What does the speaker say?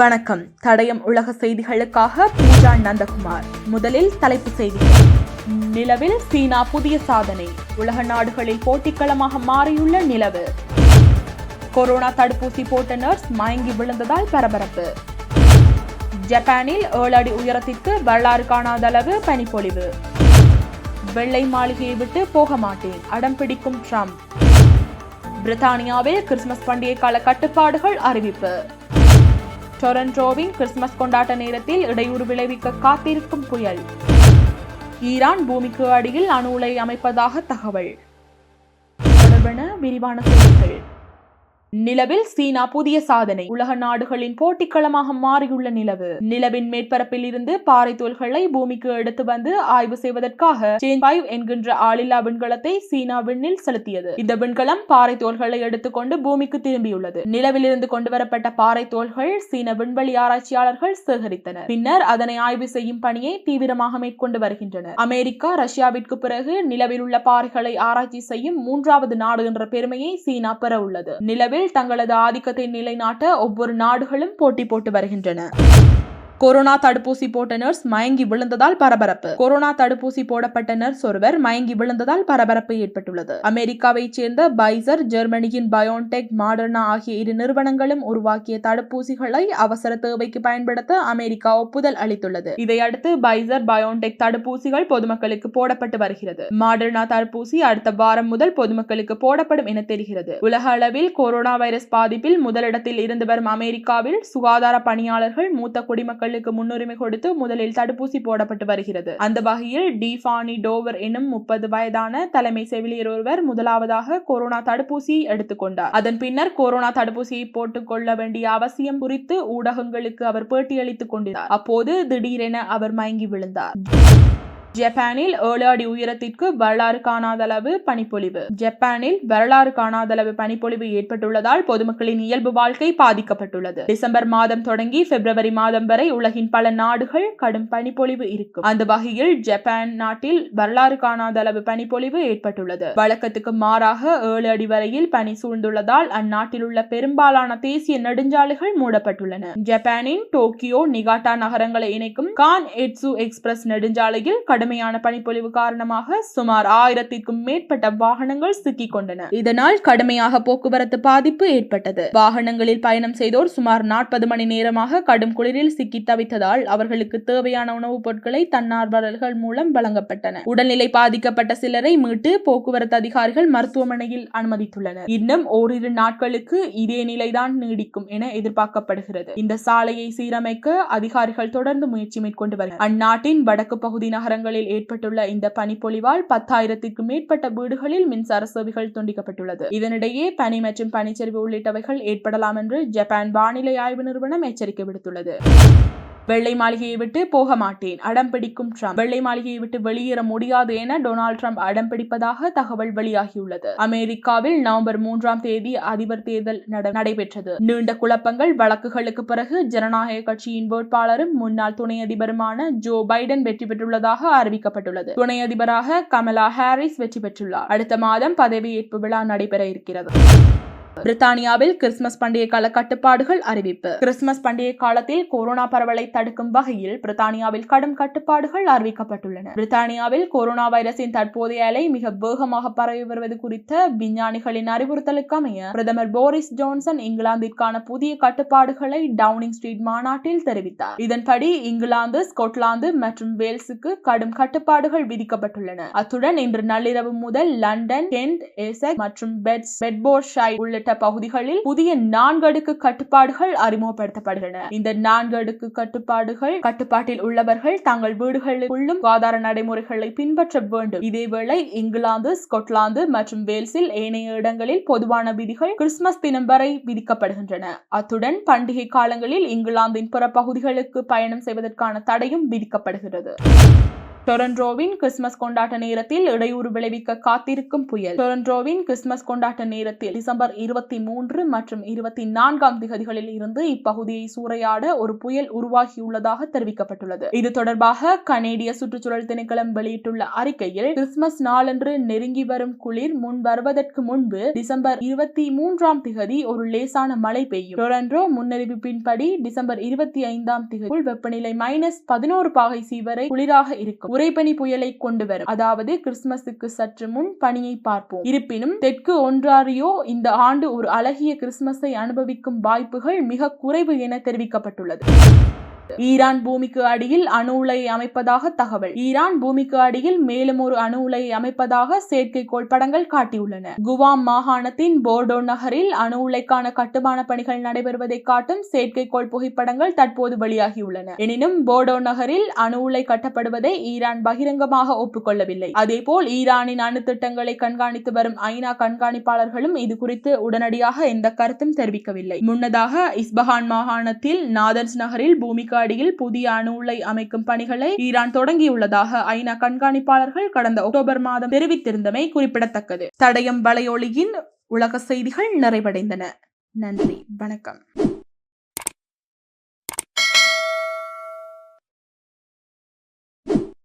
வணக்கம். தடயம் உலக செய்திகளுக்காக பூஜா நந்தகுமார். முதலில் தலைப்பு செய்திகள் நிலவில் சீனா புதிய சாதனை. உலக நாடுகளில் போட்டிக்களமாக மாறியுள்ள நிலவு. கொரோனா தடுப்பூசி போட்ட நர்ஸ் மயங்கி விழுந்ததால் பரபரப்பு. ஜப்பானில் ஏழு அடி உயரத்திற்கு வரலாறு காணாத அளவு பனிப்பொழிவு. வெள்ளை மாளிகையை விட்டு போக மாட்டேன். அடம் பிடிக்கும் ட்ரம்ப். பிரித்தானியாவில் கிறிஸ்துமஸ் பண்டிகை கால கட்டுப்பாடுகள் அறிவிப்பு. டொரண்டோவின் கிறிஸ்துமஸ் கொண்டாட்ட நேரத்தில் இடையூறு விளைவிக்க காத்திருக்கும் புயல். ஈரான் பூமிக்கு அடியில் அணு உலை அமைப்பதாக தகவல். தொடர்பான விரிவான செய்திகள். நிலவில் சீனா புதிய சாதனை. உலக நாடுகளின் போட்டிக்களமாக மாறியுள்ள நிலவு. நிலவின் மேற்பரப்பில் இருந்து பாறை தோள்களை பூமிக்கு எடுத்து வந்து ஆய்வு செய்வதற்காக சேன் ஃபைவ் என்கின்ற ஆளில்லா விண்கலத்தை சீனா விண்ணில் செலுத்தியது. இந்த விண்கலம் பாறை தோள்களை எடுத்துக்கொண்டு பூமிக்கு திரும்பியுள்ளது. நிலவில் இருந்து கொண்டு வரப்பட்ட பாறை தோள்கள் சீன விண்வெளி ஆராய்ச்சியாளர்கள் சேகரித்தனர். பின்னர் அதனை ஆய்வு செய்யும் பணியை தீவிரமாக மேற்கொண்டு வருகின்றனர். அமெரிக்கா ரஷ்யாவிற்கு பிறகு நிலவில் உள்ள பாறைகளை ஆராய்ச்சி செய்யும் மூன்றாவது நாடு என்ற பெருமையை சீனா பெற உள்ளது. நிலவில் தங்களது ஆதிக்கத்தை நிலைநாட்ட ஒவ்வொரு நாடுகளும் போட்டி போட்டு வருகின்றன. கொரோனா தடுப்பூசி போட்ட நர்ஸ் மயங்கி விழுந்ததால் பரபரப்பு. கொரோனா தடுப்பூசி போடப்பட்ட நர்ஸ் ஒருவர் மயங்கி விழுந்ததால் பரபரப்பு ஏற்பட்டுள்ளது. அமெரிக்காவைச் சேர்ந்த பைசர் ஜெர்மனியின் பயோன்டெக் மாடர்னா ஆகிய இரு நிறுவனங்களும் உருவாக்கிய தடுப்பூசிகளை அவசர தேவைக்கு பயன்படுத்த அமெரிக்கா ஒப்புதல் அளித்துள்ளது. இதையடுத்து பைசர் பயோன்டெக் தடுப்பூசிகள் பொதுமக்களுக்கு போடப்பட்டு வருகிறது. மாடர்னா தடுப்பூசி அடுத்த வாரம் முதல் பொதுமக்களுக்கு போடப்படும் என தெரிகிறது. உலக அளவில் கொரோனா வைரஸ் பாதிப்பில் முதலிடத்தில் இருந்து வரும் அமெரிக்காவில் சுகாதார பணியாளர்கள் மூத்த குடிமக்கள் மக்களுக்கு முன்னுரிமை கொடுத்து முதலில் தடுப்பூசி போடப்பட்டு வருகிறது. அந்த வகையில் டிஃபானி டோவர் எனும் முப்பது வயதான தலைமை செவிலியர் ஒருவர் முதலாவதாக கொரோனா தடுப்பூசியை எடுத்துக்கொண்டார் அதன் பின்னர் கொரோனா தடுப்பூசியை போட்டுக் கொள்ள வேண்டிய அவசியம் குறித்து ஊடகங்களுக்கு அவர் பேட்டியளித்துக் கொண்டிருந்தார். அப்போது திடீரென அவர் மயங்கி விழுந்தார். ஜப்பானில் ஏழு அடி உயரத்திற்கு வரலாறு காணாதளவு பனிப்பொழிவு. ஜப்பானில் வரலாறு காணாதளவு பனிப்பொழிவு ஏற்பட்டுள்ளதால் பொதுமக்களின் இயல்பு வாழ்க்கை பாதிக்கப்பட்டுள்ளது. டிசம்பர் மாதம் தொடங்கி பிப்ரவரி மாதம் வரை உலகின் பல நாடுகள் கடும் பனிப்பொழிவு இருக்கும். அந்த வகையில் ஜப்பான் நாட்டில் வரலாறு காணாதளவு பனிப்பொழிவு ஏற்பட்டுள்ளது. வழக்கத்துக்கு மாறாக ஏழு அடி வரையில் பனி சூழ்ந்துள்ளதால் அந்நாட்டில் உள்ள பெரும்பாலான தேசிய நெடுஞ்சாலைகள் மூடப்பட்டுள்ளன. ஜப்பானின் டோக்கியோ நிகாட்டா நகரங்களை இணைக்கும் கான் எட்சு எக்ஸ்பிரஸ் நெடுஞ்சாலையில் கடுமையான பனிப்பொழிவு காரணமாக சுமார் ஆயிரத்திற்கும் மேற்பட்ட வாகனங்கள் சிக்கிக் கொண்டன. இதனால் கடுமையாக போக்குவரத்து பாதிப்பு ஏற்பட்டது. வாகனங்களில் பயணம் செய்தோர் சுமார் நாற்பது மணி நேரமாக கடும் குளிரில் சிக்கி தவித்ததால் அவர்களுக்கு தேவையான உணவுப் பொருட்களை தன்னார்வலர்கள் மூலம் வழங்கப்பட்டன. உடல்நிலை பாதிக்கப்பட்ட சிலரை மீட்டு போக்குவரத்து அதிகாரிகள் மருத்துவமனையில் அனுமதித்துள்ளனர். இன்னும் ஓரிரு நாட்களுக்கு இதே நிலைதான் நீடிக்கும் என எதிர்பார்க்கப்படுகிறது. இந்த சாலையை சீரமைக்க அதிகாரிகள் தொடர்ந்து முயற்சி மேற்கொண்டு வருகின்றனர் அந்நாட்டின் வடக்கு பகுதி நகரங்கள் நகரங்களில் ஏற்பட்டுள்ள இந்த பனிப்பொழிவால் பத்தாயிரத்திற்கும் மேற்பட்ட வீடுகளில் மின்சார சேவைகள் துண்டிக்கப்பட்டுள்ளது. இதனிடையே பனி மற்றும் பனிச்சரிவு உள்ளிட்டவைகள் ஏற்படலாம் என்று ஜப்பான் வானிலை ஆய்வு நிறுவனம் எச்சரிக்கை விடுத்துள்ளது. வெள்ளை மாளிகையை விட்டு போக மாட்டேன். அடம் பிடிக்கும் ட்ரம்ப் வெள்ளை மாளிகையை விட்டு வெளியேற முடியாது என டொனால்டு ட்ரம்ப் அடம் பிடிப்பதாக தகவல் வெளியாகியுள்ளது. அமெரிக்காவில் நவம்பர் மூன்றாம் தேதி அதிபர் தேர்தல் நடைபெற்றது. நீண்ட குழப்பங்கள் வழக்குகளுக்கு பிறகு ஜனநாயக கட்சியின் வேட்பாளரும் முன்னாள் துணை அதிபருமான ஜோ பைடன் வெற்றி பெற்றுள்ளதாக அறிவிக்கப்பட்டுள்ளது. துணை அதிபராக கமலா ஹாரிஸ் வெற்றி பெற்றுள்ளார். அடுத்த மாதம் பதவியேற்பு விழா நடைபெற இருக்கிறது. பிரித்தானியாவில் கிறிஸ்துமஸ் பண்டிகை கால கட்டுப்பாடுகள் அறிவிப்பு. கிறிஸ்துமஸ் பண்டிகை காலத்தில் கொரோனா பரவலை தடுக்கும் வகையில் பிரித்தானியாவில் கடும் கட்டுப்பாடுகள் அறிவிக்கப்பட்டுள்ளன. பிரித்தானியாவில் கொரோனா வைரஸின் தற்போதைய அலை மிக வேகமாக பரவி வருவது குறித்த விஞ்ஞானிகளின் அறிவுறுத்தலுக்கு அமைய பிரதமர் போரிஸ் ஜான்சன் இங்கிலாந்திற்கான புதிய கட்டுப்பாடுகளை டவுனிங் ஸ்ட்ரீட் மாநாட்டில் தெரிவித்தார். இதன்படி இங்கிலாந்து ஸ்கொட்லாந்து மற்றும் வேல்ஸுக்கு கடும் கட்டுப்பாடுகள் விதிக்கப்பட்டுள்ளன. அத்துடன் இன்று நள்ளிரவு முதல் லண்டன் கென்ட் எசக் மற்றும் பெட்ஸ் பெட்போர்ஷை உள்ளிட்ட உள்ளிட்ட பகுதிகளில் புதிய நான்கு அடுக்கு கட்டுப்பாடுகள் அறிமுகப்படுத்தப்படுகின்றன. இந்த நான்கு அடுக்கு கட்டுப்பாடுகள் கட்டுப்பாட்டில் உள்ளவர்கள் தங்கள் வீடுகளுக்குள்ளும் சுகாதார நடைமுறைகளை பின்பற்ற வேண்டும். இதேவேளை இங்கிலாந்து ஸ்கொட்லாந்து மற்றும் வேல்ஸில் ஏனைய இடங்களில் பொதுவான விதிகள் கிறிஸ்துமஸ் தினம் வரை விதிக்கப்படுகின்றன. அத்துடன் பண்டிகை காலங்களில் இங்கிலாந்தின் பிற பகுதிகளுக்கு பயணம் செய்வதற்கான தடையும் விதிக்கப்படுகிறது. டொரண்டோவின் கிறிஸ்துமஸ் கொண்டாட்ட நேரத்தில் இடையூறு விளைவிக்க காத்திருக்கும் புயல். டொரண்டோவின் கிறிஸ்துமஸ் கொண்டாட்ட நேரத்தில் டிசம்பர் இருபத்தி மூன்று மற்றும் இருபத்தி நான்காம் திகதிகளில் இருந்து இப்பகுதியை சூறையாட ஒரு புயல் உருவாகியுள்ளதாக தெரிவிக்கப்பட்டுள்ளது. இது தொடர்பாக கனேடிய சுற்றுச்சூழல் திணைக்களம் வெளியிட்டுள்ள அறிக்கையில் கிறிஸ்துமஸ் நாளன்று நெருங்கி வரும் குளிர் முன் வருவதற்கு முன்பு டிசம்பர் இருபத்தி மூன்றாம் திகதி ஒரு லேசான மழை பெய்யும். டொரண்டோ முன்னறிவிப்பின்படி டிசம்பர் இருபத்தி ஐந்தாம் திகதிக்குள் வெப்பநிலை மைனஸ் பதினோரு பாகை சி வரை குளிராக இருக்கும். உறைபனி புயலை கொண்டு வரும். அதாவது கிறிஸ்துமஸுக்கு சற்று முன் பனியை பார்ப்போம். இருப்பினும் தெற்கு ஒன்றாரியோ இந்த ஆண்டு ஒரு அழகிய கிறிஸ்துமஸை அனுபவிக்கும் வாய்ப்புகள் மிக குறைவு என தெரிவிக்கப்பட்டுள்ளது. ஈரான் பூமிக்கு அடியில் அணு உலையை அமைப்பதாக தகவல். ஈரான் பூமிக்கு அடியில் மேலும் ஒரு அணு உலையை அமைப்பதாக செயற்கைக்கோள் படங்கள் காட்டியுள்ளன. குவாம் மாகாணத்தின் போர்டோ நகரில் அணு உலைக்கான கட்டுமான பணிகள் நடைபெறுவதை காட்டும் செயற்கைக்கோள் புகைப்படங்கள் தற்போது வெளியாகியுள்ளன. எனினும் போர்டோ நகரில் அணு உலை கட்டப்படுவதை ஈரான் பகிரங்கமாக ஒப்புக்கொள்ளவில்லை. அதேபோல் ஈரானின் அணு திட்டங்களை கண்காணித்து வரும் ஐநா கண்காணிப்பாளர்களும் இது குறித்து உடனடியாக எந்த கருத்தும் தெரிவிக்கவில்லை. முன்னதாக இஸ்பஹான் மாகாணத்தில் நாதன்ஸ் நகரில் பூமிக்கு அடியில் புதிய அணு உலை அமைக்கும் பணிகளை ஈரான் தொடங்கியுள்ளதாக ஐநா கண்காணிப்பாளர்கள் கடந்த அக்டோபர் மாதம் தெரிவித்திருந்தமை குறிப்பிடத்தக்கது. தடயம் வலையொலியின் உலக செய்திகள் நிறைவடைந்தன. நன்றி. வணக்கம்.